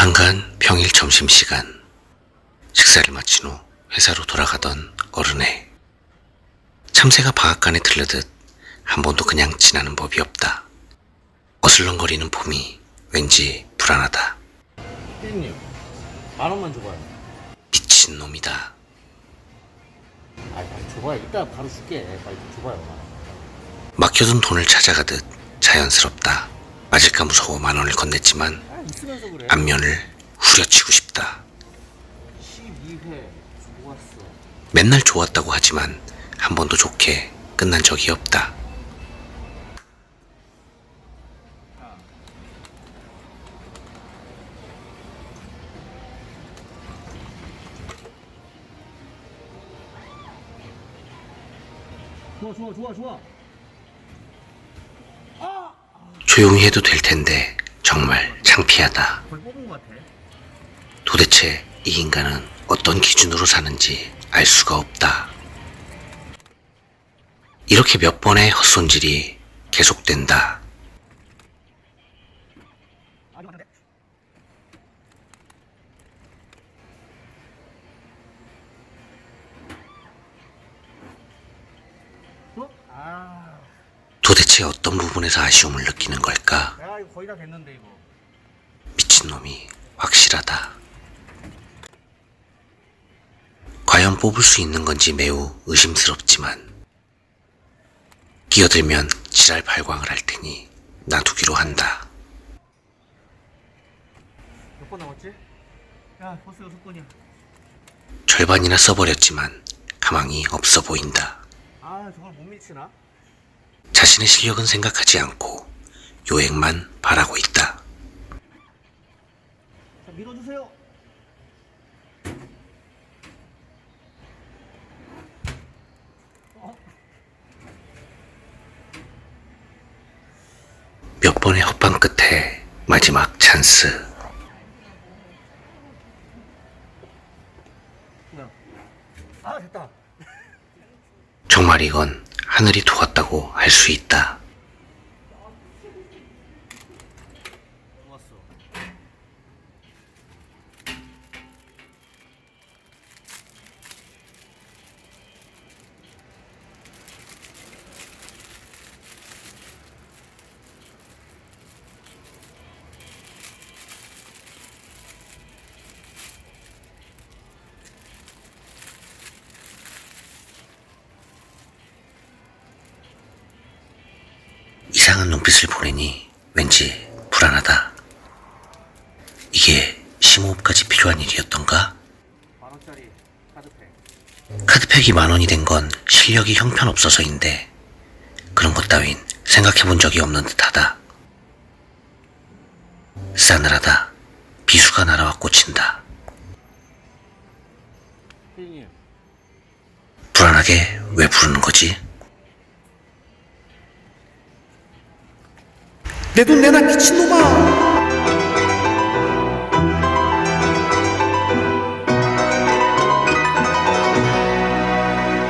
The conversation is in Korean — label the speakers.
Speaker 1: 한가한 평일 점심시간. 식사를 마친 후 회사로 돌아가던 어른애 참새가 방앗간에 들르듯 한 번도 그냥 지나는 법이 없다. 어슬렁거리는 봄이 왠지 불안하다.
Speaker 2: 피디님 만 원만 줘봐요.
Speaker 1: 미친놈이다.
Speaker 2: 아 빨리 줘봐요. 이따 바로 줄게. 빨리 좀 줘봐요.
Speaker 1: 막혀둔 돈을 찾아가듯 자연스럽다. 맞을까 무서워 만 원을 건넸지만 안면을 후려치고 싶다.
Speaker 2: 12회 좋았어.
Speaker 1: 맨날 좋았다고 하지만 한 번도 좋게 끝난 적이 없다.
Speaker 2: 좋아 좋아 좋아 좋아.
Speaker 1: 조용히 해도 될 텐데 정말 창피하다. 도대체 이 인간은 어떤 기준으로 사는지 알 수가 없다. 이렇게 몇 번의 헛손질이 계속된다. 도대체 어떤 부분에서 아쉬움을 느끼는 걸까?
Speaker 2: 야, 이거 거의 다 됐는데 이거
Speaker 1: 미친놈이 확실하다. 과연 뽑을 수 있는 건지 매우 의심스럽지만 끼어들면 지랄 발광을 할 테니 놔두기로 한다.
Speaker 2: 몇 번 남았지? 야 벌써 여섯 번이야
Speaker 1: 절반이나 써버렸지만 가망이 없어 보인다.
Speaker 2: 아 정말 못 미치나?
Speaker 1: 자신의 실력은 생각하지 않고 요행만 바라고 있다.
Speaker 2: 자 밀어주세요
Speaker 1: 몇 번의 헛방 끝에 마지막 찬스.
Speaker 2: 그냥 아
Speaker 1: 정말 이건 하늘이 도왔다고 할 수 있다.
Speaker 2: 좋았어
Speaker 1: 이상한 눈빛을 보내니 왠지 불안하다. 이게 심호흡까지 필요한 일이었던가?
Speaker 2: 카드팩
Speaker 1: 카드팩이 만 원이 된 건 실력이 형편없어서인데 그런 것 따윈 생각해 본 적이 없는 듯하다. 싸늘하다. 비수가 날아와 꽂힌다. 불안하게 왜 부르는 거지?
Speaker 3: 내 돈 내놔 미친놈아.